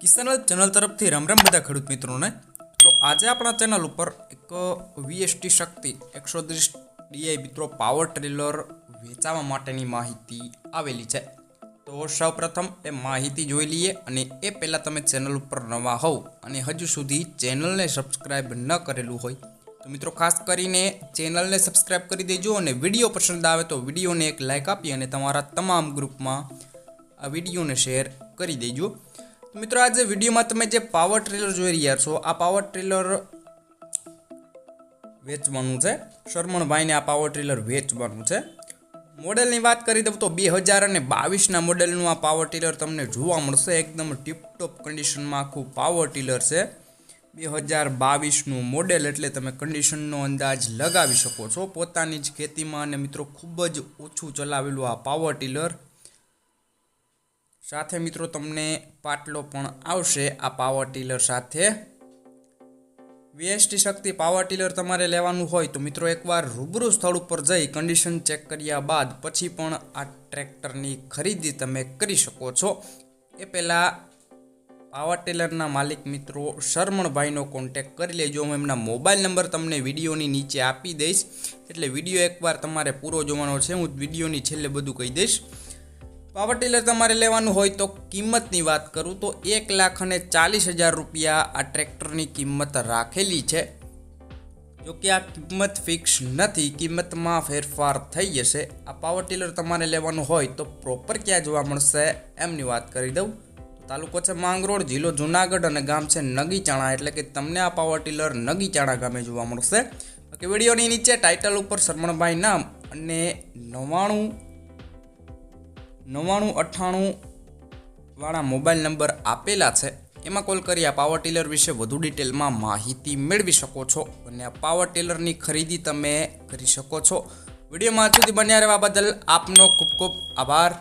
કિસાન channel તરફથી રામ રામ બધા ખેડૂત મિત્રોને. તો આજે આપણા ચેનલ ઉપર એક વીએસટી શક્તિ એકસો ત્રીસ ડીઆઈ મિત્રો પાવર ટ્રેલર વેચાવા માટેની માહિતી આવેલી છે. તો સૌપ્રથમ એ માહિતી જોઈ લઈએ અને એ પહેલાં તમે ચેનલ ઉપર નવા હોવ અને હજુ સુધી ચેનલને સબસ્ક્રાઈબ ન કરેલું હોય, તો મિત્રો ખાસ કરીને ચેનલને સબસ્ક્રાઈબ કરી દેજો અને વીડિયો પસંદ આવે તો વિડીયોને એક લાઇક આપી અને તમારા તમામ ગ્રુપમાં આ વિડીયોને શેર કરી દેજો. મિત્રો, આજે વિડીયોમાં તમે જે પાવર ટ્રેલર જોઈ રહ્યા છો, આ પાવર ટ્રેલર વેચવાનું છે. શરમણભાઈને આ પાવર ટ્રેલર વેચવાનું છે. મોડેલની વાત કરી દઉં તો બે હજાર અને બાવીસના મોડેલનું આ પાવર ટીલર તમને જોવા મળશે. એકદમ ટીપટોપ કન્ડિશનમાં આખું પાવર ટીલર છે. બે હજાર બાવીસનું મોડેલ એટલે તમે કન્ડિશનનો અંદાજ લગાવી શકો છો. પોતાની જ ખેતીમાં અને મિત્રો, ખૂબ જ ઓછું ચલાવેલું આ પાવર ટીલર સાથે મિત્રો તમને પાટલો પણ આવશે આ પાવર ટીલર સાથે. વીએસટી શક્તિ પાવર ટીલર તમારે લેવાનું હોય તો મિત્રો એકવાર રૂબરૂ સ્થળ ઉપર જઈ કન્ડિશન ચેક કર્યા બાદ પછી પણ આ ટ્રેક્ટરની ખરીદી તમે કરી શકો છો. એ પહેલાં પાવર ટેલરના માલિક મિત્રો શરમણભાઈનો કોન્ટેક કરી લેજો. હું એમના મોબાઈલ નંબર તમને વિડીયોની નીચે આપી દઈશ. એટલે વીડિયો એકવાર તમારે પૂરો જોવાનો છે. હું વિડીયોની છેલ્લે બધું કહી દઈશ. પાવર ટીલર તમારે લેવાનું હોય તો કિંમતની વાત કરું તો એક લાખ અને ચાલીસ હજાર રૂપિયા આ ટ્રેક્ટરની કિંમત રાખેલી છે. જો કે આ કિંમત ફિક્સ નથી, કિંમતમાં ફેરફાર થઈ જશે. આ પાવર ટીલર તમારે લેવાનું હોય તો પ્રોપર ક્યાં જોવા મળશે એમની વાત કરી દઉં. તાલુકો છે માંગરોળ, જિલ્લો જુનાગઢ અને ગામ છે નગીચાણા, એટલે કે તમને આ પાવર ટીલર નગીચાણા ગામે જોવા મળશે. બાકી વિડીયોની નીચે ટાઇટલ ઉપર શરમણભાઈ નામ અને નવ્વાણું નવ્વાણું, અઠ્ઠાણું વાળા મોબાઈલ નંબર આપેલા છે. એમાં કોલ કરી આ પાવર ટીલર વિશે વધુ ડિટેલમાં માહિતી મેળવી શકો છો અને આ પાવર ટીલરની ખરીદી તમે કરી શકો છો. વિડીયોમાં સુધી બન્યા રહેવા બદલ આપનો ખૂબ ખૂબ આભાર.